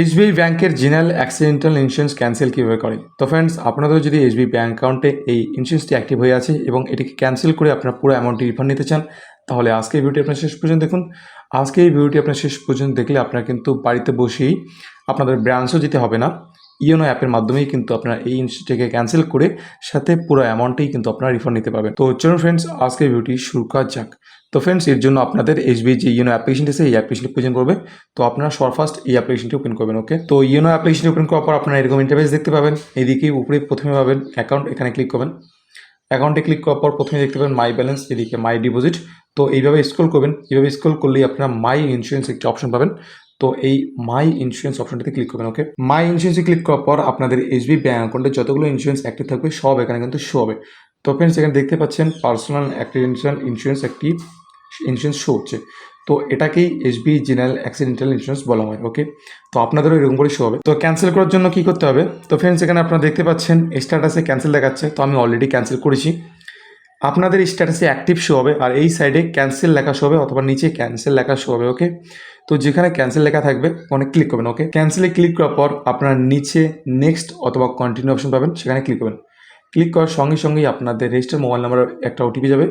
SBI ব্যাংকের general accidental insurance cancel কীভাবে করে? তো ফ্রেন্ডস আপনাদের যদি এসবিআই ব্যাংক অ্যাকাউন্টে এই ইন্স্যুরেন্সটি অ্যাক্টিভ হয়ে আছে এবং এটিকে ক্যান্সেল করে আপনার পুরো অ্যামাউন্টটি রিফান্ড নিতে চান, তাহলে আজকে এই ভিডিওটি আপনার শেষ পর্যন্ত দেখুন। আজকে এই ভিডিওটি আপনার শেষ পর্যন্ত দেখলে আপনার কিন্তু বাড়িতে বসেই আপনাদের ব্রাঞ্চও যেতে হবে না। ইওনো অ্যাপের মাধ্যমেই কিন্তু আপনার এই ইন্স্যুরেন্সটিকে ক্যান্সেল করে সাথে পুরো অ্যামাউন্টেই কিন্তু আপনারা রিফান্ড নিতে পারবেন। তো চলুন ফ্রেন্ডস আজকে ভিডিওটি শুরু করা যাক। তো ফ্রেন্ডস এর জন্য আপনাদের এসবিআই যে ইউনো অ্যাপ্লিকেশনটি আছে, এই অ্যাপ্লিকেশনটি প্রয়োজন করবে। তো আপনারা সরফাস্ট এই অ্যাপ্লিকেশনটি ওপেন করবেন ওকে তো ইউনো অ্যাপ্লিকেশনটি ওপেন করার পর আপনারা এরকম ইন্টারফেস দেখতে পাবেন। এদিকে উপরে প্রথমে পাবেন অ্যাকাউন্ট এখানে ক্লিক করবেন। অ্যাকাউন্টে ক্লিক করার পর প্রথমে দেখতে পাবেন মাই ব্যালেন্স এদিকে মাই ডিপোজিট তো এইভাবে স্ক্রল করবেন। এইভাবে স্ক্রল করলেই আপনারা মাই ইন্স্যুরেন্স একটি অপশন পাবেন। তো এই মাই ইন্স্যুরেন্স অপশনটিতে ক্লিক করবেন ওকে মাই ইন্স্যুরেন্সে ক্লিক করার পর আপনাদের এসবি ব্যাঙ্ক অ্যাকাউন্টে যতগুলো ইন্স্যুরেন্স অ্যাক্টিভ থাকবে, সব এখানে কিন্তু শো হবে। তো ফ্রেন্ডস এখানে দেখতে পাচ্ছেন পার্সোনাল অ্যাক্সিডেন্টাল ইন্স্যুরেন্স একটি ইন্স্যুরেন্স শো হচ্ছে। তো এটাকেই এসবি জেনারেল অ্যাক্সিডেন্টাল ইন্স্যুরেন্স বলা হয় ওকে তো আপনাদেরও এরকম করে শো হবে। তো ক্যান্সেল করার জন্য কি করতে হবে? তো ফ্রেন্ডস এখানে আপনারা দেখতে পাচ্ছেন স্ট্যাটাসে ক্যান্সেল দেখাচ্ছে। তো আমি অলরেডি ক্যান্সেল করেছি। আপনাদের স্ট্যাটাসে অ্যাক্টিভ শো হবে, আর এই সাইডে ক্যান্সেল লেখা শো হবে অথবা নিচে ক্যান্সেল লেখা শো হবে ওকে তো যেখানে ক্যান্সেল লেখা থাকবে, ওখানে ক্লিক করবেন ওকে ক্যান্সেলে ক্লিক করার পর আপনার নিচে নেক্সট অথবা কন্টিনিউ অপশন পাবেন, সেখানে ক্লিক করবেন। ক্লিক করার সঙ্গে সঙ্গেই আপনাদের রেজিস্টার মোবাইল নাম্বারের একটা ওটিপি যাবে।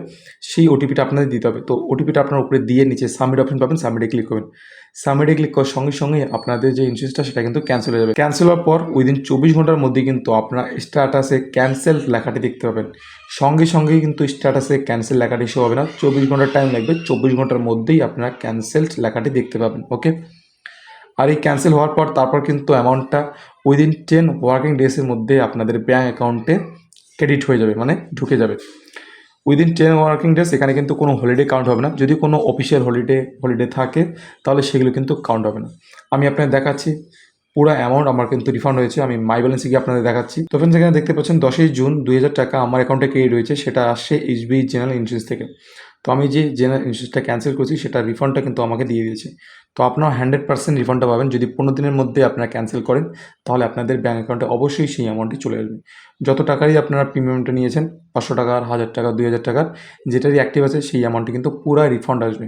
সেই ওটিপিটা আপনাদের দিতে হবে। তো ওটিপিটা আপনার উপরে দিয়ে নিচে সাবমিট অপশন পাবেন সাবমিটে ক্লিক করবেন। সাবমিটে ক্লিক করার সঙ্গে সঙ্গে আপনাদের যে ইন্স্যুরেন্সটা সেটা কিন্তু ক্যান্সেল হয়ে যাবে। ক্যান্সেল হওয়ার পর উইদিন চব্বিশ ঘণ্টার মধ্যে কিন্তু আপনার স্ট্যাটাসে ক্যান্সেল লেখাটি দেখতে পাবেন। সঙ্গে সঙ্গেই কিন্তু স্ট্যাটাসে ক্যান্সেল লেখাটি শো হবে না। চব্বিশ ঘণ্টার টাইম লাগবে। চব্বিশ ঘণ্টার মধ্যেই আপনারা ক্যান্সেলড লেখাটি দেখতে পাবেন। ওকে আর এই ক্যান্সেল হওয়ার পর তারপর কিন্তু অ্যামাউন্টটা উইদিন টেন ওয়ার্কিং ডেসের মধ্যে আপনাদের ব্যাঙ্ক অ্যাকাউন্টে ক্রেডিট হয়ে যাবে মানে ঢুকে যাবে। উইদিন টেন ওয়ার্কিং ডেজ এখানে কিন্তু কোনো হলিডে কাউন্ট হবে না। যদি কোনো অফিসিয়াল হলিডে হলিডে থাকে, তাহলে সেগুলো কিন্তু কাউন্ট হবে না। আমি আপনাকে দেখাচ্ছি, পুরো অ্যামাউন্ট আমার কিন্তু রিফান্ড হয়েছে। আমি মাই ব্যালেন্সে গিয়ে আপনাদের দেখাচ্ছি। তো ফ্রেন্ডস এখানে দেখতে পাচ্ছেন, দশই জুন দুই হাজার টাকা আমার অ্যাকাউন্টে ক্রেডিট হয়েছে। সেটা আসছে এইচবি জেনারেল ইন্স্যুরেন্স থেকে। তো আমি যে জেনারেল ইন্স্যুরেন্সটা ক্যান্সেল করছি, সেটা রিফান্ডটা কিন্তু আমাকে দিয়ে দিয়েছে। তো আপনার হান্ড্রেড পার্সেন্ট রিফান্ডটা পাবেন। যদি পনেরো দিনের মধ্যে আপনারা ক্যান্সেল করেন, তাহলে আপনাদের ব্যাঙ্ক অ্যাকাউন্টে অবশ্যই সেই অ্যামাউন্টটি চলে আসবে। যত টাকারই আপনারা প্রিমিয়ামটা নিয়েছেন, পাঁচশো টাকার, হাজার টাকা দুই হাজার টাকার, যেটারই অ্যাক্টিভ আছে, সেই অ্যামাউন্টটি কিন্তু পুরো রিফান্ড আসবে।